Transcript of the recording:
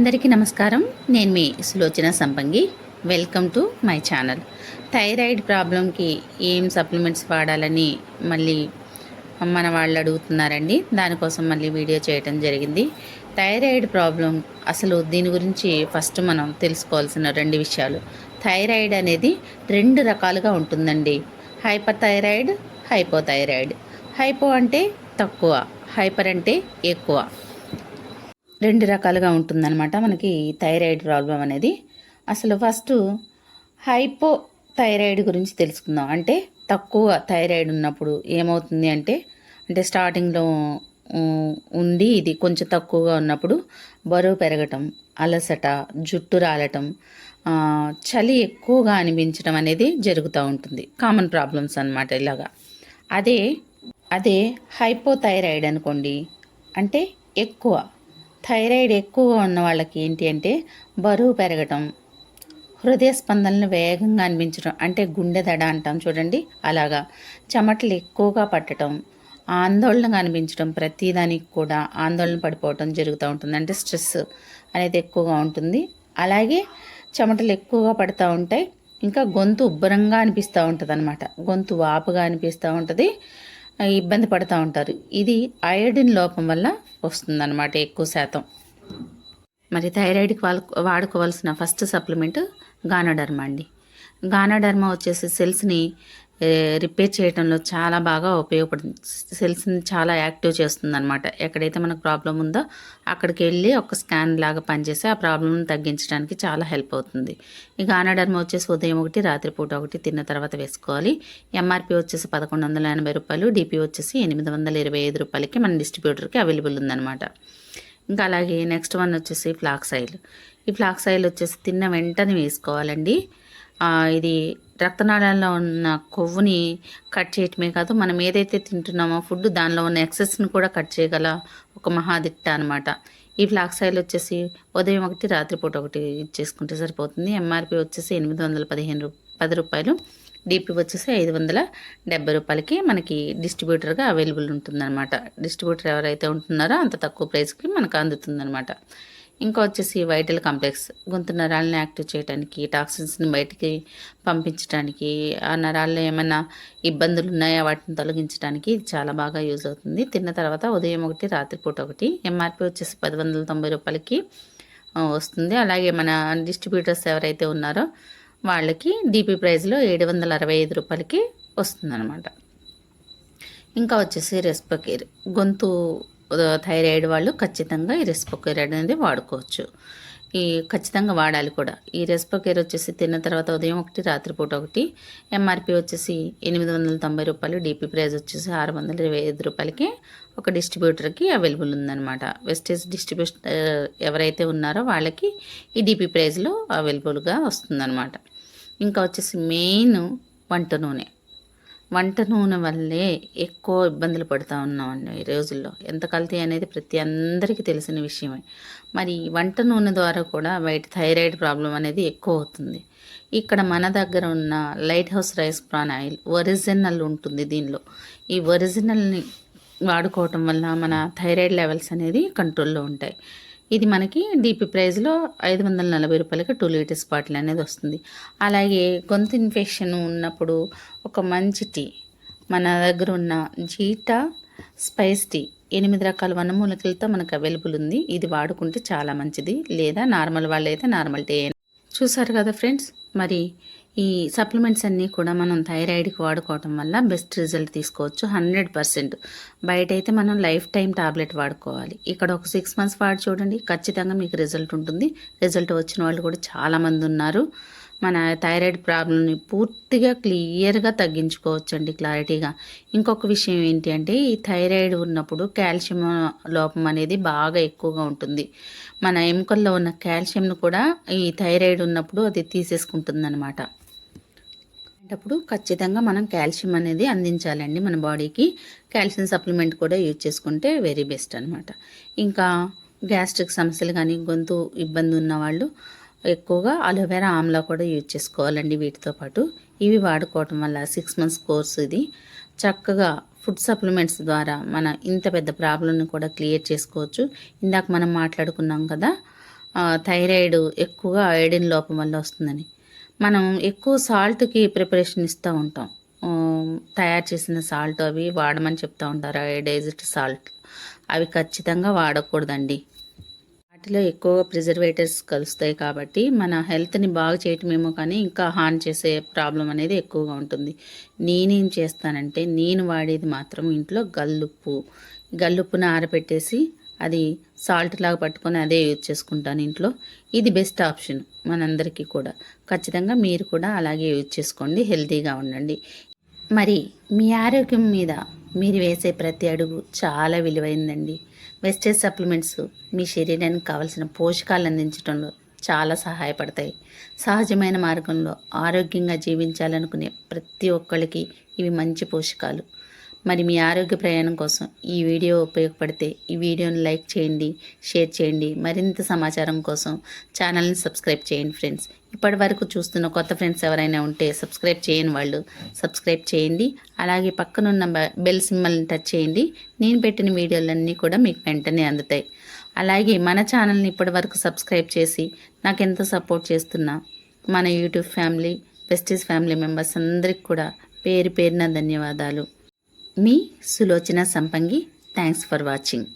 అందరికీ నమస్కారం. నేను మీ Sulochana Sampangi welcome to my channel thyroid ప్రాబ్లంకి ఏం సప్లిమెంట్స్ వాడాలని మళ్ళీ మన వాళ్ళు అడుగుతున్నారండి. దానికోసం మళ్ళీ వీడియో చేయటం జరిగింది. థైరాయిడ్ ప్రాబ్లం అసలు దీని గురించి ఫస్ట్ మనం తెలుసుకోవాల్సిన రెండు విషయాలు. థైరాయిడ్ అనేది రెండు రకాలుగా ఉంటుందండి. హైపర్ థైరాయిడ్ హైపోథైరాయిడ్ హైపో అంటే తక్కువ హైపర్ అంటే ఎక్కువ. రెండు రకాలుగా ఉంటుందన్నమాట. మనకి థైరాయిడ్ ప్రాబ్లం అనేది. అసలు ఫస్ట్ హైపో థైరాయిడ్ గురించి తెలుసుకుందాం. అంటే తక్కువ థైరాయిడ్ ఉన్నప్పుడు ఏమవుతుంది అంటే అంటే స్టార్టింగ్లో ఉండి ఇది కొంచెం తక్కువగా ఉన్నప్పుడు బరువు పెరగటం అలసట జుట్టు రాలటం చలి ఎక్కువగా అనిపించడం అనేది జరుగుతూ ఉంటుంది. కామన్ ప్రాబ్లమ్స్ అన్నమాట ఇలాగా. అదే అదే హైపోథైరాయిడ్ అనుకోండి. అంటే ఎక్కువ థైరాయిడ్ ఎక్కువగా ఉన్న వాళ్ళకి ఏంటి అంటే బరువు పెరగటం హృదయ స్పందనలు వేగంగా అనిపించడం అంటే గుండె దడ అంటాం చూడండి. అలాగా చెమటలు ఎక్కువగా పట్టడం ఆందోళనగా అనిపించడం ప్రతిదానికి కూడా ఆందోళన పడిపోవటం జరుగుతూ ఉంటుంది. అంటే స్ట్రెస్ అనేది ఎక్కువగా ఉంటుంది. అలాగే చెమటలు ఎక్కువగా పడుతూ ఉంటాయి. ఇంకా గొంతు ఉబ్బరంగా అనిపిస్తూ ఉంటుంది అనమాట గొంతు వాపుగా అనిపిస్తూ ఉంటుంది. ఇబ్బంది పడుతూ ఉంటారు. ఇది అయోడిన్ లోపం వల్ల వస్తుందన్నమాట ఎక్కువ శాతం. మరి థైరాయిడ్కి వాళ్ళ వాడుకోవాల్సిన ఫస్ట్ సప్లిమెంట్ గానోడర్మా అండి. గానోడర్మా వచ్చేసి సెల్స్ని రిపేర్ చేయడంలో చాలా బాగా ఉపయోగపడుతుంది. సెల్స్ని చాలా యాక్టివ్ చేస్తుంది అనమాట ఎక్కడైతే మనకు ప్రాబ్లం ఉందో అక్కడికి వెళ్ళి ఒక స్కాన్ లాగా పనిచేసి ఆ ప్రాబ్లమ్ని తగ్గించడానికి చాలా హెల్ప్ అవుతుంది. ఈ గానోడర్మా వచ్చేసి ఉదయం ఒకటి రాత్రిపూట ఒకటి తిన్న తర్వాత వేసుకోవాలి. ఎంఆర్పి వచ్చేసి పదకొండు వందల ఎనభై రూపాయలు డిపి వచ్చేసి ఎనిమిది వందల ఇరవై ఐదు రూపాయలకి మన డిస్ట్రిబ్యూటర్కి అవైలబుల్ ఉందన్నమాట. ఇంకా అలాగే నెక్స్ట్ వన్ వచ్చేసి ఫ్లాక్స్ ఆయిల్ ఈ ఫ్లాక్స్ ఆయిల్ వచ్చేసి తిన్న వెంటనే వేసుకోవాలండి. ఇది రక్తనాళాల్లో ఉన్న కొవ్వుని కట్ చేయటమే కాదు మనం ఏదైతే తింటున్నామో ఫుడ్ దానిలో ఉన్న ఎక్సెస్ని కూడా కట్ చేయగల ఒక మహాదిట్ట అనమాట ఈ ఫ్లాక్స్ ఆయిల్ వచ్చేసి ఉదయం ఒకటి రాత్రిపూట ఒకటి చేసుకుంటే సరిపోతుంది. ఎంఆర్పి వచ్చేసి ఎనిమిది వందల పదిహేను పది రూపాయలు. డిపి వచ్చేసి ఐదు వందల డెబ్బై రూపాయలకి మనకి డిస్ట్రిబ్యూటర్గా అవైలబుల్ ఉంటుందన్నమాట. డిస్ట్రిబ్యూటర్ ఎవరైతే ఉంటున్నారో అంత తక్కువ ప్రైస్కి మనకు అందుతుందన్నమాట. ఇంకా వచ్చేసి వైటల్ కాంప్లెక్స్. గొంతు నరాలను యాక్టివ్ చేయడానికి టాక్సిన్స్ని బయటికి పంపించడానికి ఆ నరాల్లో ఏమైనా ఇబ్బందులు ఉన్నాయా వాటిని తొలగించడానికి చాలా బాగా యూజ్ అవుతుంది. తిన్న తర్వాత ఉదయం ఒకటి రాత్రిపూట ఒకటి ఎంఆర్పి వచ్చేసి పది వందల తొంభై రూపాయలకి వస్తుంది. అలాగే మన డిస్ట్రిబ్యూటర్స్ ఎవరైతే ఉన్నారో వాళ్ళకి డీపీ ప్రైస్లో ఏడు వందల అరవై ఐదు రూపాయలకి వస్తుందన్నమాట. ఇంకా వచ్చేసి రెస్పకేర్. గొంతు థైరాయిడ్ వాళ్ళు ఖచ్చితంగా ఈ రెస్పోకేరాయిడ్ అనేది వాడుకోవచ్చు. ఈ ఖచ్చితంగా వాడాలి కూడా. ఈ రెస్పోకేర్ వచ్చేసి తిన్న తర్వాత ఉదయం ఒకటి రాత్రిపూట ఒకటి ఎంఆర్పి వచ్చేసి ఎనిమిది వందల తొంభై రూపాయలు డిపి ప్రైజ్ వచ్చేసి ఆరు వందల ఇరవై ఐదు రూపాయలకి ఒక డిస్ట్రిబ్యూటర్కి అవైలబుల్ ఉందన్నమాట. వెస్టేజ్ డిస్ట్రిబ్యూషన్ ఎవరైతే ఉన్నారో వాళ్ళకి ఈ డిపి ప్రైజ్లో అవైలబుల్గా వస్తుందన్నమాట. ఇంకా వచ్చేసి మెయిన్ వంట నూనె. వంట నూనె వల్లే ఎక్కువ ఇబ్బందులు పడుతూ ఉన్నామండి ఈ రోజుల్లో. ఎంత కల్తీ అనేది ప్రతి అందరికీ తెలిసిన విషయమే. మరి వంట నూనె ద్వారా కూడా బయట థైరాయిడ్ ప్రాబ్లం అనేది ఎక్కువ అవుతుంది. ఇక్కడ మన దగ్గర ఉన్న light house rice bran oil original ఉంటుంది దీనిలో. ఈ ఒరిజినల్ని వాడుకోవటం వల్ల మన థైరాయిడ్ లెవెల్స్ అనేది కంట్రోల్లో ఉంటాయి. ఇది మనకి డీపీ ప్రైస్లో ఐదు వందల నలభై రూపాయలకి టూ లీటర్స్ బాటిల్ అనేది వస్తుంది. అలాగే గొంతు ఇన్ఫెక్షన్ ఉన్నప్పుడు ఒక మంచి టీ మన దగ్గర ఉన్న జీటా స్పైస్ టీ ఎనిమిది రకాల వనమూలికలతో మనకు అవైలబుల్ ఉంది. ఇది వాడుకుంటే చాలా మంచిది. లేదా నార్మల్ వాళ్ళు అయితే నార్మల్ టీ చూసారు కదా ఫ్రెండ్స్? మరి ఈ సప్లిమెంట్స్ అన్నీ కూడా మనం థైరాయిడ్కి వాడుకోవటం వల్ల బెస్ట్ రిజల్ట్ తీసుకోవచ్చు హండ్రెడ్ పర్సెంట్. బయట అయితే మనం లైఫ్ టైం టాబ్లెట్ వాడుకోవాలి. ఇక్కడ ఒక సిక్స్ మంత్స్ వాడి చూడండి ఖచ్చితంగా మీకు రిజల్ట్ ఉంటుంది. రిజల్ట్ వచ్చిన వాళ్ళు కూడా చాలామంది ఉన్నారు. మన థైరాయిడ్ ప్రాబ్లమ్ని పూర్తిగా క్లియర్గా తగ్గించుకోవచ్చు అండి క్లారిటీగా. ఇంకొక విషయం ఏంటి అంటే ఈ థైరాయిడ్ ఉన్నప్పుడు కాల్షియం లోపం అనేది బాగా ఎక్కువగా ఉంటుంది. మన ఎముకల్లో ఉన్న కాల్షియంను కూడా ఈ థైరాయిడ్ ఉన్నప్పుడు అది తీసేసుకుంటుంది అనమాట అప్పుడు ఖచ్చితంగా మనం కాల్షియం అనేది అందించాలండి మన బాడీకి. కాల్షియం సప్లిమెంట్ కూడా యూజ్ చేసుకుంటే వెరీ బెస్ట్ అనమాట ఇంకా గ్యాస్ట్రిక్ సమస్యలు కానీ గొంతు ఇబ్బంది ఉన్న వాళ్ళు ఎక్కువగా అలోవెరా ఆమ్లా కూడా యూజ్ చేసుకోవాలండి వీటితో పాటు. ఇవి వాడుకోవటం వల్ల సిక్స్ మంత్స్ కోర్స్ ఇది. చక్కగా ఫుడ్ సప్లిమెంట్స్ ద్వారా మన ఇంత పెద్ద ప్రాబ్లంని కూడా క్లియర్ చేసుకోవచ్చు. ఇందాక మనం మాట్లాడుకున్నాం కదా థైరాయిడ్ ఎక్కువగా ఐడిన్ లోపం వల్ల వస్తుందని. మనం ఎక్కువ సాల్ట్కి ప్రిపరేషన్ ఇస్తూ ఉంటాం. తయారు చేసిన సాల్ట్ అవి వాడమని చెప్తూ ఉంటారు. అయోడైజ్డ్ సాల్ట్ అవి ఖచ్చితంగా వాడకూడదండి. వాటిలో ఎక్కువగా ప్రిజర్వేటివ్స్ కలుస్తాయి కాబట్టి మన హెల్త్ని బాగు చేయటమేమో కానీ ఇంకా హాని చేసే ప్రాబ్లం అనేది ఎక్కువగా ఉంటుంది. నేనేం చేస్తానంటే నేను వాడేది మాత్రం ఇంట్లో గల్లుప్పు. గల్లుప్పును ఆరబెట్టేసి అది సాల్ట్ లాగా పట్టుకొని అదే యూజ్ చేసుకుంటాను ఇంట్లో. ఇది బెస్ట్ ఆప్షన్ మనందరికీ కూడా. ఖచ్చితంగా మీరు కూడా అలాగే యూజ్ చేసుకోండి హెల్తీగా ఉండండి. మరి మీ ఆరోగ్యం మీద మీరు వేసే ప్రతి అడుగు చాలా విలువైందండి. వెస్టేజ్ సప్లిమెంట్స్ మీ శరీరానికి కావలసిన పోషకాలు అందించడంలో చాలా సహాయపడతాయి. సహజమైన మార్గంలో ఆరోగ్యంగా జీవించాలనుకునే ప్రతి ఒక్కరికి ఇవి మంచి పోషకాలు. మరి మీ ఆరోగ్య ప్రయాణం కోసం ఈ వీడియో ఉపయోగపడితే ఈ వీడియోని లైక్ చేయండి షేర్ చేయండి. మరింత సమాచారం కోసం ఛానల్ని సబ్స్క్రైబ్ చేయండి ఫ్రెండ్స్. ఇప్పటి వరకు చూస్తున్న కొత్త ఫ్రెండ్స్ ఎవరైనా ఉంటే సబ్స్క్రైబ్ చేయని వాళ్ళు సబ్స్క్రైబ్ చేయండి. అలాగే పక్కనున్న బెల్ సింబల్ని టచ్ చేయండి. నేను పెట్టిన వీడియోలన్నీ కూడా మీకు వెంటనే అందుతాయి. అలాగే మన ఛానల్ని ఇప్పటి వరకు సబ్స్క్రైబ్ చేసి నాకు ఎంతో సపోర్ట్ చేస్తున్నా మన YouTube family Vestige family members అందరికి కూడా పేరు పేరున ధన్యవాదాలు. మీ Sulochana Sampangi. Thanks for watching